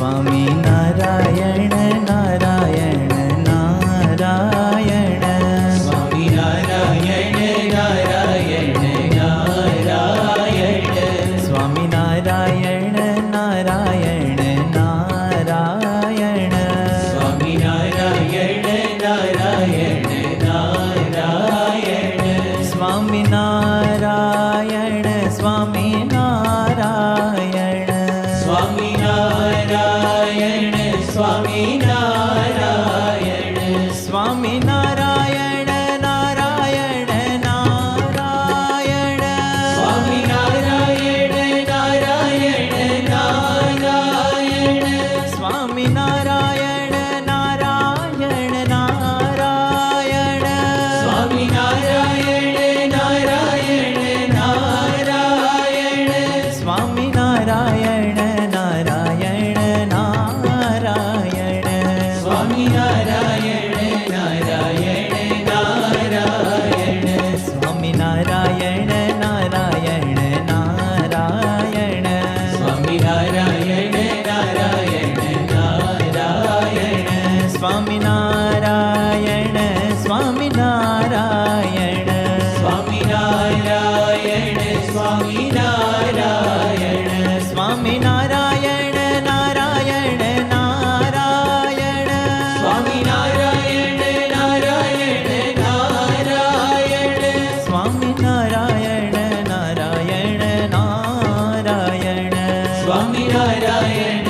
Swami Narayana Swami Narayana Narayana Narayana Swami Narayana Narayana Narayana Swami Narayana Narayana Narayana Swami Narayana